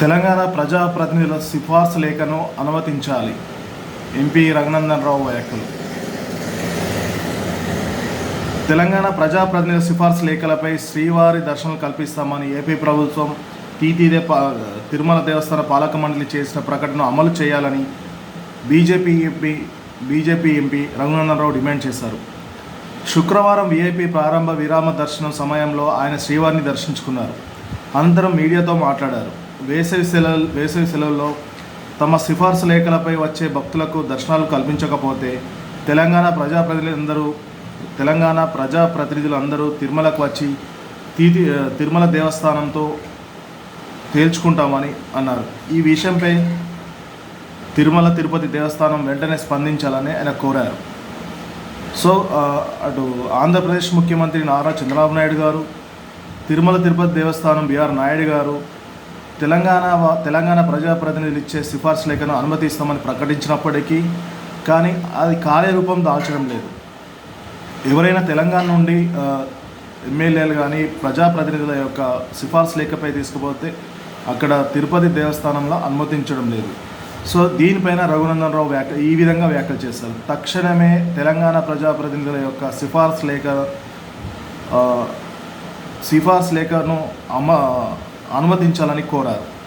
తెలంగాణ ప్రజాప్రతినిధుల సిఫార్సు లేఖను అనుమతించాలి. ఎంపీ రఘునందన్ రావు వ్యాఖ్యలు. తెలంగాణ ప్రజాప్రతినిధుల సిఫార్సు లేఖలపై శ్రీవారి దర్శనం కల్పిస్తామని ఏపీ ప్రభుత్వం టీటీదే తిరుమల దేవస్థాన పాలక మండలి చేసిన ప్రకటన అమలు చేయాలని BJP MP BJP MP Raghunandan Rao demand చేశారు. శుక్రవారం వీఐపీ ప్రారంభ విరామ దర్శనం సమయంలో ఆయన శ్రీవారిని దర్శించుకున్నారు. అనంతరం మీడియాతో మాట్లాడారు. వేసవి సెలవు వేసవి సెలవుల్లో తమ సిఫార్సు లేఖలపై వచ్చే భక్తులకు దర్శనాలు కల్పించకపోతే తెలంగాణ ప్రజాప్రతినిధులందరూ తెలంగాణ ప్రజాప్రతినిధులందరూ తిరుమలకు వచ్చి తీతి తిరుమల దేవస్థానంతో తేల్చుకుంటామని అన్నారు. ఈ విషయంపై తిరుమల తిరుపతి దేవస్థానం వెంటనే స్పందించాలని ఆయన కోరారు. సో అటు ఆంధ్రప్రదేశ్ ముఖ్యమంత్రి నారా చంద్రబాబు నాయుడు గారు తిరుమల తిరుపతి దేవస్థానం బిఆర్ నాయుడు గారు తెలంగాణ తెలంగాణ ప్రజాప్రతినిధులు ఇచ్చే సిఫార్సు లేఖను అనుమతిస్తామని ప్రకటించినప్పటికీ కానీ అది కార్యరూపం దాల్చడం లేదు. ఎవరైనా తెలంగాణ నుండి ఎమ్మెల్యేలు కానీ ప్రజాప్రతినిధుల యొక్క సిఫార్సు లేఖపై తీసుకుపోతే అక్కడ తిరుపతి దేవస్థానంలో అనుమతించడం లేదు. సో దీనిపైన రఘునందన్ రావు వ్యాఖ్య ఈ విధంగా వ్యాఖ్యలు చేస్తారు తక్షణమే తెలంగాణ ప్రజాప్రతినిధుల యొక్క సిఫార్సు లేఖ సిఫార్సు లేఖను అమ అనుమతించాలని కోరారు.